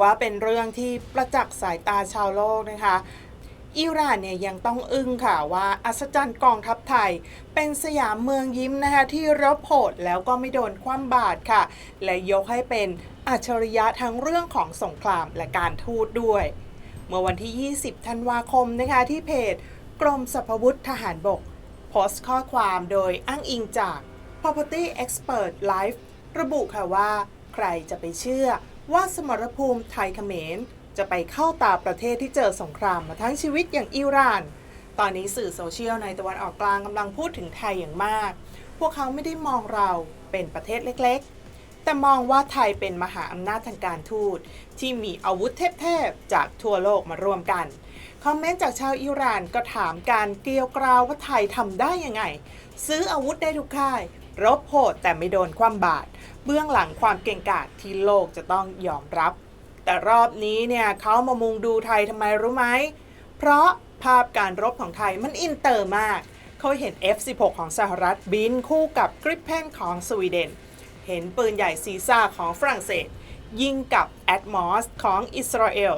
ว่าเป็นเรื่องที่ประจักษ์สายตาชาวโลกนะคะอิหร่านเนี่ยยังต้องอึ้งค่ะว่าอัศจรรย์กองทัพไทย เป็นสยามเมืองยิ้มนะคะที่รบโหดแล้วก็ไม่โดนคว่ำบาตรค่ะ และยกให้เป็นอัจฉริยะทั้งเรื่องของสงครามและการทูตด้วย เมื่อวันที่ 20 ธันวาคมนะคะที่เพจกรมสรรพวุธทหารบก โพสต์ข้อความโดยอ้างอิงจาก Property Expert Life ระบุค่ะว่า ใครจะไปเชื่อ ว่าสมรภูมิไทยเขมร จะไปเข้าตาประเทศที่เจอสงครามมาทั้งชีวิตอย่างอิหร่าน ตอนนี้สื่อโซเชียลในตะวันออกกลางกำลังพูดถึงไทยอย่างมาก พวกเขาไม่ได้มองเราเป็นประเทศเล็กๆ แต่มองว่าไทยเป็นมหาอำนาจทางการทูต ที่มีอาวุธเทพๆ จากทั่วโลกมารวมกัน คอมเมนต์จากชาวอิหร่านก็ถามการเกลียวกราวว่าไทยทำได้ยังไง ซื้ออาวุธได้ทุกค่าย รบโหดแต่ไม่โดนคว่ำบาตรเบื้องหลังความเก่งกาจที่โลกจะต้องยอมรับ แต่รอบนี้เนี่ยเขามามุงดูไทยทำไมรู้ไหม เพราะภาพการรบของไทยมันอินเตอร์มาก เขาเห็น F16 ของสหรัฐบินคู่กับกริปเพนของสวีเดน เห็นปืนใหญ่ซีซ่าของฝรั่งเศส ยิงกับแอดมอสของอิสราเอล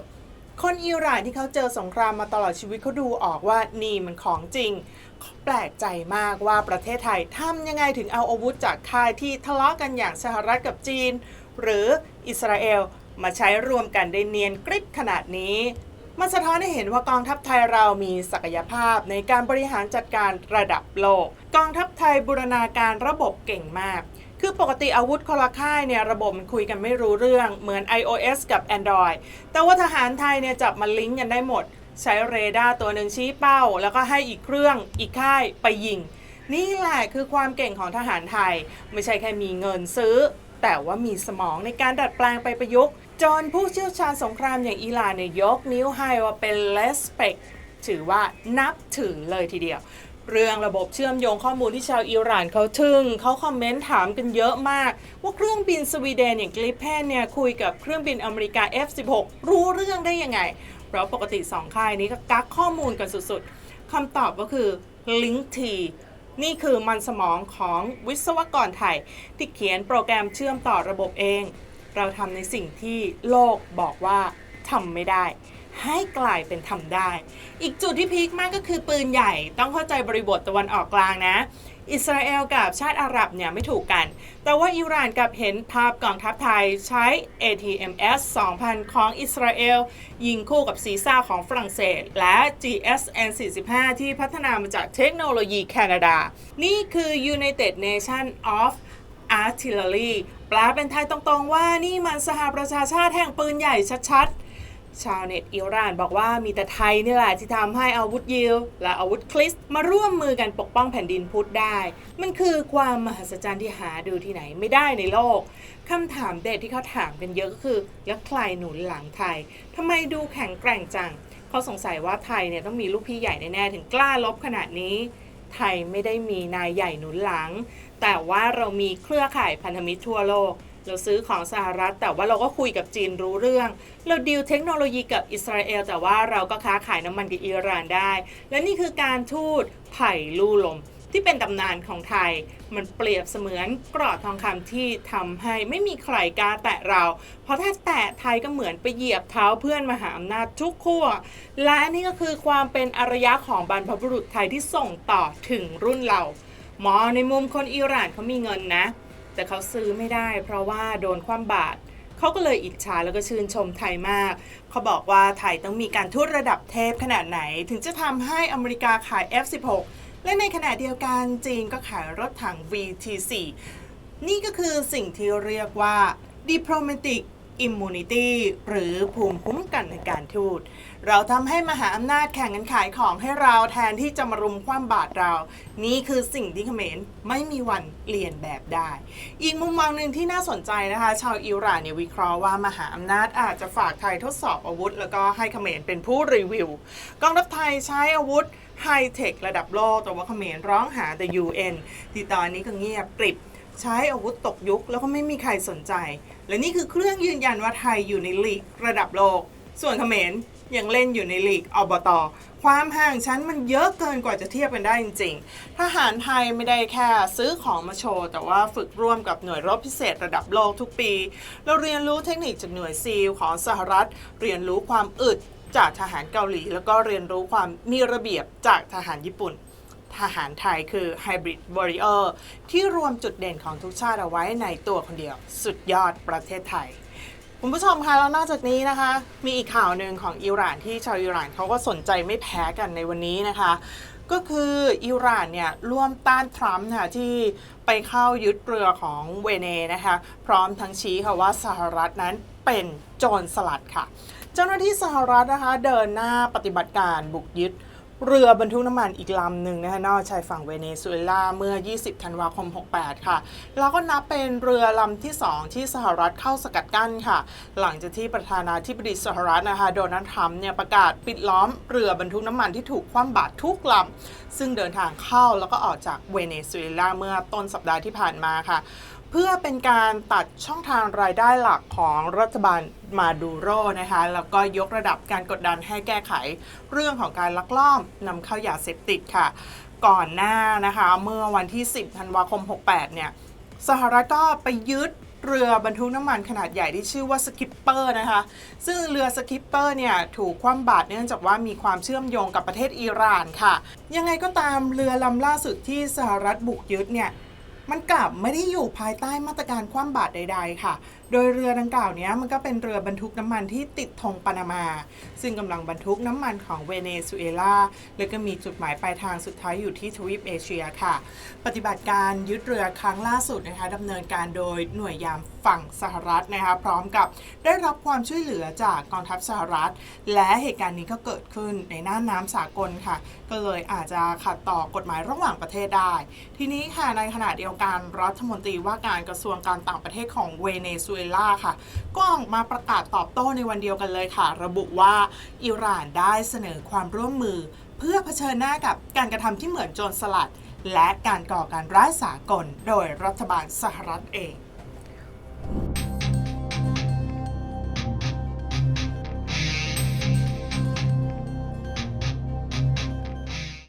คนอิหร่านที่เขาเจอสงครามมาตลอดชีวิตเขาดูออกว่านี่มันของจริง แปลกใจมากว่าประเทศไทยทำยังไงถึงเอาอาวุธจากค่ายที่ทะเลาะกันอย่างสหรัฐกับจีน หรืออิสราเอลมาใช้รวมกันได้เนียนกริบขนาดนี้มันสะท้อนให้เห็นว่ากองทัพไทยเรามีศักยภาพในการบริหารจัดการระดับโลก กองทัพไทยบูรณาการระบบเก่งมาก คือปกติอาวุธคนละค่ายเนี่ยระบบมันคุยกันไม่รู้เรื่องเหมือน iOS กับ Android แต่ว่าทหารไทยเนี่ยจับมาลิงก์กันได้หมด ใช้เรดาร์ตัวหนึ่งชี้เป้า แล้วก็ให้อีกเครื่องอีกค่ายไปยิง นี่แหละคือความเก่งของทหารไทย ไม่ใช่แค่มีเงินซื้อ แต่ว่ามีสมองในการดัดแปลงไปประยุกต์จนผู้เชี่ยวชาญสงครามอย่างอิหร่านเนี่ยยกนิ้วให้ว่าเป็น respect ถือว่านับถือเลยทีเดียว เรื่องระบบเชื่อมโยงข้อมูลที่ชาวอิหร่านเขาทึ่งเขาคอมเมนต์ถามกันเยอะมาก ว่าเครื่องบินสวีเดนอย่างกลิปแพนเนี่ยคุยกับเครื่องบินอเมริกา F16 รู้เรื่องได้ยังไง เพราะปกติสองค่ายนี้ก็กักข้อมูลกันสุดๆคำตอบก็คือ Link T นี่คือมันสมองของวิศวกรไทย ที่เขียนโปรแกรมเชื่อมต่อระบบเอง เราทำในสิ่งที่โลกบอกว่าทำไม่ได้ ให้กลายเป็นทำได้ อีกจุดที่พีคมากก็คือปืนใหญ่ต้องเข้าใจบริบทตะวันออกกลางนะ อิสราเอลกับชาติอาหรับเนี่ยไม่ถูกกัน แต่ว่าอิหร่านกับเห็นภาพกองทัพไทยใช้ ATMS 2000 ของอิสราเอล ยิงคู่กับซีซ่าของฝรั่งเศส และ GSN 45ที่พัฒนามาจากเทคโนโลยีแคนาดา นี่คือ United Nation of Artillery แปลเป็นไทยตรงๆว่านี่มันสหประชาชาติแห่งปืนใหญ่ชัดๆ ชาวเน็ตอิหร่านบอกว่ามีแต่ไทยนี่แหละที่ทำให้อาวุธยิวและอาวุธคลิสต์มาร่วมมือกันปกป้องแผ่นดินพุทธได้ มันคือความมหัศจรรย์ที่หาดูที่ไหนไม่ได้ในโลกคำถามเด็ดที่เขาถามกันเยอะก็คือ แล้วใครหนุนหลังไทยทำไมดูแข็งแกร่งจังเขาสงสัยว่าไทยเนี่ยต้องมีลูกพี่ใหญ่แน่ๆถึงกล้าลบขนาดนี้ ไทยไม่ได้มีนายใหญ่หนุนหลัง แต่ว่าเรามีเครือข่ายพันธมิตรทั่วโลก เราซื้อของสหรัฐ แต่ว่าเราก็คุยกับจีนรู้เรื่อง เราดีลเทคโนโลยีกับอิสราเอล แต่ว่าเราก็ค้าขายน้ำมันกับอิหร่านได้ และนี่คือการทูตไผ่ลู่ลมที่เป็นตำนานของไทย มันเปรียบเสมือนกรอดทองคำที่ทำให้ไม่มีใครกล้าแตะเรา เพราะถ้าแตะไทยก็เหมือนไปเหยียบเท้าเพื่อนมหาอำนาจทุกขั้วและนี่ก็คือความเป็นอารยะของบรรพบุรุษไทยที่ส่งต่อถึงรุ่นเรา มอในมุมคนอิหร่านเขามีเงินนะ แต่เขาซื้อไม่ได้ เพราะว่าโดนคว่ำบาตรเขาก็เลยอิจฉาแล้วก็ชื่นชมไทยมาก เขาบอกว่าไทยต้องมีการทูตระดับเทพขนาดไหน ถึงจะทำให้อเมริกาขาย F16 และในขณะเดียวกันจีนก็ขายรถถัง VT4 นี่ก็คือสิ่งที่เรียกว่า diplomatic immunity หรือภูมิคุ้มกันในการทูต เราทำให้มหาอำนาจแข่งกันขายของให้เราแทนที่จะมารุมคว่ำบาตรเรา นี่คือสิ่งที่เขมรไม่มีวันเรียนแบบได้ อีกมุมมองหนึ่งที่น่าสนใจนะคะ ชาวอิหร่านเนี่ยวิเคราะห์ว่ามหาอำนาจอาจจะฝากไทยทดสอบอาวุธ แล้วก็ให้เขมรเป็นผู้รีวิว กองทัพไทยใช้อาวุธไฮเทคระดับโลก แต่ว่าเขมรร้องหาแต่ UN ที่ตอนนี้ก็เงียบกริบใช้อาวุธตกยุคแล้วก็ไม่มีใครสนใจ และนี่คือเครื่องยืนยันว่าไทยอยู่ในลีกระดับโลก ส่วนเขมรยังเล่นอยู่ในลีกอบตความห่างชั้นมันเยอะเกินกว่าจะเทียบกันได้จริงๆ ทหารไทยไม่ได้แค่ซื้อของมาโชว์ แต่ว่าฝึกร่วมกับหน่วยรบพิเศษระดับโลกทุกปี เราเรียนรู้เทคนิคจากหน่วยซีลของสหรัฐ เรียนรู้ความอึดจากทหารเกาหลี แล้วก็เรียนรู้ความมีระเบียบจากทหารญี่ปุ่น ทหารไทยคือ Hybrid Warrior ที่รวมจุดเด่นของทุกชาติเอาไว้ในตัวคนเดียว สุดยอดประเทศไทย คุณผู้ชมคะแล้วนอกจากนี้นะคะ มีอีกข่าวหนึ่งของอิหร่านที่ชาวอิหร่านเขาก็สนใจไม่แพ้กันในวันนี้นะคะ ก็คืออิหร่านเนี่ยร่วมต้านทรัมป์ค่ะที่ไปเข้ายึดเรือของเวเนนะคะ พร้อมทั้งชี้ค่ะว่าสหรัฐนั้นเป็นโจรสลัดค่ะ เจ้าหน้าที่สหรัฐนะคะเดินหน้าปฏิบัติการบุกยึด เรือบรรทุกน้ำมันอีกลำหนึ่งนะคะนอกชายฝั่งเวเนซุเอลาเมื่อ 20 ธันวาคม 68 ค่ะ แล้วก็นับเป็นเรือลำที่ 2 ที่สหรัฐเข้าสกัดกั้นค่ะ หลังจากที่ประธานาธิบดีสหรัฐนะคะโดนัลด์ทรัมป์เนี่ยประกาศปิดล้อมเรือบรรทุกน้ำมันที่ถูกคว่ำบาตรทุกลำซึ่งเดินทางเข้าแล้วก็ออกจากเวเนซุเอลาเมื่อต้นสัปดาห์ที่ผ่านมาค่ะ เพื่อเป็นการตัดช่องทางรายได้หลักของรัฐบาลมาดูโรนะคะแล้วก็ยกระดับการกดดันให้แก้ไขเรื่องของการลักลอบนำเข้ายาเสพติดค่ะ ก่อนหน้านะคะ เมื่อวันที่ 10ธันวาคม 68 เนี่ย สหรัฐก็ไปยึดเรือบรรทุกน้ำมันขนาดใหญ่ที่ชื่อว่าสกิปเปอร์นะคะ ซึ่งเรือสกิปเปอร์เนี่ยถูกคว่ำบาตรเนื่องจากว่ามีความเชื่อมโยงกับประเทศอิหร่านค่ะ ยังไงก็ตามเรือลำล่าสุดที่สหรัฐบุกยึดเนี่ย มันกลับไม่ได้อยู่ภายใต้มาตรการคว่ำบาตรใด ๆ ค่ะโดยเรือดังกล่าวเนี้ยมันก็เป็นเรือบรรทุกน้ำมันที่ติดธงปานามา ซึ่งกำลังบรรทุกน้ำมันของเวเนซุเอลา และก็มีจุดหมายปลายทางสุดท้ายอยู่ที่ทวีปเอเชียค่ะ ปฏิบัติการยึดเรือครั้งล่าสุดนะคะดำเนินการโดยหน่วยยามฝั่งสหรัฐนะคะพร้อมกับได้รับความช่วยเหลือจากกองทัพสหรัฐ และเหตุการณ์นี้ก็เกิดขึ้นในน่านน้ำสากลค่ะ ก็เลยอาจจะขัดต่อกฎหมายระหว่างประเทศได้ ทีนี้ค่ะในขณะเดียวกันรัฐมนตรีว่าการกระทรวงการต่างประเทศของเวเนซุเอลาค่ะ ก็ออกมาประกาศตอบโต้ในวันเดียวกันเลยค่ะ ระบุว่าอิหร่านได้เสนอความร่วมมือ เพื่อเผชิญหน้ากับการกระทำที่เหมือนโจรสลัด และการก่อการร้ายสากล โดยรัฐบาลสหรัฐเอง